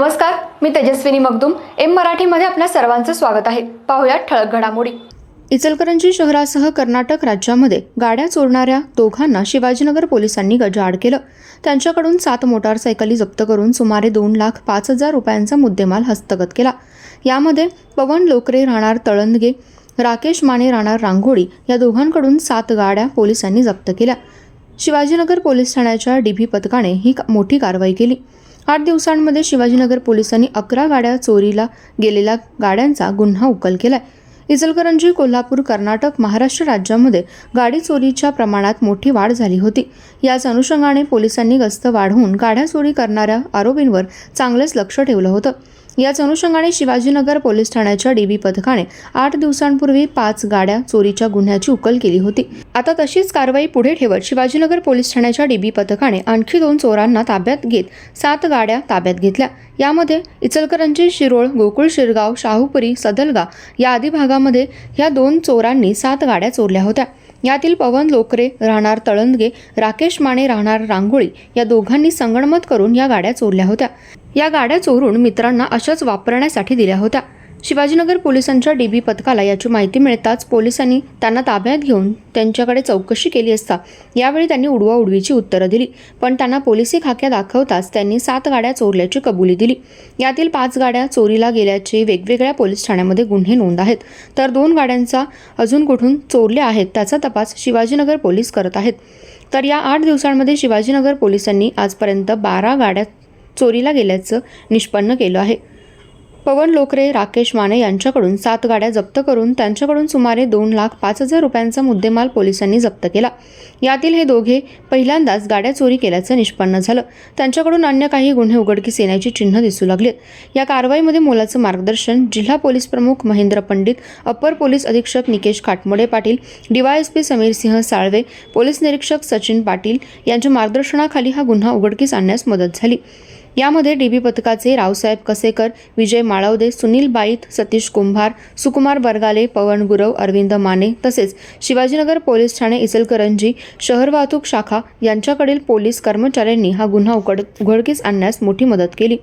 नमस्कार मी तेजस्विनी मगदुम. एम मराठीमध्ये आपल्या सर्वांचं स्वागत आहे. पाहुयात ठळक घडामोडी. इचलकरंजी शहरासह कर्नाटक राज्यामध्ये गाड्या चोरणाऱ्या दोघांना शिवाजीनगर पोलिसांनी गजाआड केलं. त्यांच्याकडून सात मोटारसायकली जप्त करून सुमारे दोन लाख पाच हजार रुपयांचा मुद्देमाल हस्तगत केला. यामध्ये पवन लोकरे राहणार तळंदगे राकेश माने राहणार रांगोळी या दोघांकडून सात गाड्या पोलिसांनी जप्त केल्या. शिवाजीनगर पोलीस ठाण्याच्या डीबी पथकाने ही मोठी कारवाई केली. आठ दिवसांमध्ये शिवाजीनगर पोलिसांनी अकरा गाड्या चोरीला गेलेल्या गाड्यांचा गुन्हा उकल केलाय. इचलकरंजी कोल्हापूर कर्नाटक महाराष्ट्र राज्यामध्ये गाडी चोरीच्या प्रमाणात मोठी वाढ झाली होती. याच अनुषंगाने पोलिसांनी गस्त वाढवून गाड्या चोरी करणाऱ्या आरोपींवर चांगलेच लक्ष ठेवलं होतं. याच अनुषंगाने शिवाजीनगर पोलीस ठाण्याच्या डीबी पथकाने आठ दिवसांपूर्वी पाच गाड्या चोरीच्या गुन्ह्याची उकल केली होती. आता तशीच कारवाई पुढे ठेवत शिवाजीनगर पोलीस ठाण्याच्या डीबी पथकाने आणखी दोन चोरांना ताब्यात घेत सात गाड्या ताब्यात घेतल्या. यामध्ये इचलकरंजी शिरोळ गोकुळ शिरगाव शाहूपुरी सदलगा या आदी भागामध्ये या दोन चोरांनी सात गाड्या चोरल्या होत्या. यातील पवन लोकरे राहणार तळंदगे राकेश माने राहणार रांगोळी या दोघांनी संगणमत करून या गाड्या चोरल्या होत्या. या गाड्या चोरून मित्रांना अशाच वापरण्यासाठी दिल्या होत्या. शिवाजीनगर पोलिसांच्या डीबी पथकाला याची माहिती मिळताच पोलिसांनी त्यांना ताब्यात घेऊन त्यांच्याकडे चौकशी केली असता. यावेळी त्यांनी उडवा उडवीची उत्तरं दिली. पण त्यांना पोलिसी खाक्या दाखवताच त्यांनी सात गाड्या चोरल्याची कबुली दिली. यातील पाच गाड्या चोरीला गेल्याचे वेगवेगळ्या पोलीस ठाण्यामध्ये गुन्हे नोंद आहेत. तर दोन गाड्यांचा अजून कुठून चोरल्या आहेत त्याचा तपास शिवाजीनगर पोलीस करत आहेत. तर या आठ दिवसांमध्ये शिवाजीनगर पोलिसांनी आजपर्यंत बारा गाड्या चोरीला गेल्याचं निष्पन्न केलं आहे. पवन लोकरे राकेश माने यांच्याकडून सात गाड्या जप्त करून त्यांच्याकडून सुमारे दोन लाख पाच हजार रुपयांचा मुद्देमाल पोलिसांनी जप्त केला. यातील हे दोघे पहिल्यांदाच गाड्या चोरी केल्याचं निष्पन्न झालं. त्यांच्याकडून अन्य काही गुन्हे उघडकीस येण्याची चिन्ह दिसू लागले. या कारवाईमध्ये मोलाचं मार्गदर्शन जिल्हा पोलीस प्रमुख महेंद्र पंडित अपर पोलीस अधीक्षक निकेश खाटमोडे पाटील डीवायएसपी समीर सिंह साळवे पोलीस निरीक्षक सचिन पाटील यांच्या मार्गदर्शनाखाली हा गुन्हा उघडकीस आणण्यास मदत झाली. यामध्ये डी बी पथकाचे रावसाहेब कसेकर विजय माळवदे सुनील बाईत सतीश कुंभार सुकुमार बरगाले पवन गुरव अरविंद माने तसेच शिवाजीनगर पोलीस ठाणे इचलकरंजी शहर वाहतूक शाखा यांच्याकडील पोलीस कर्मचाऱ्यांनी हा गुन्हा उघड उघडकीस आणण्यास मोठी मदत केली.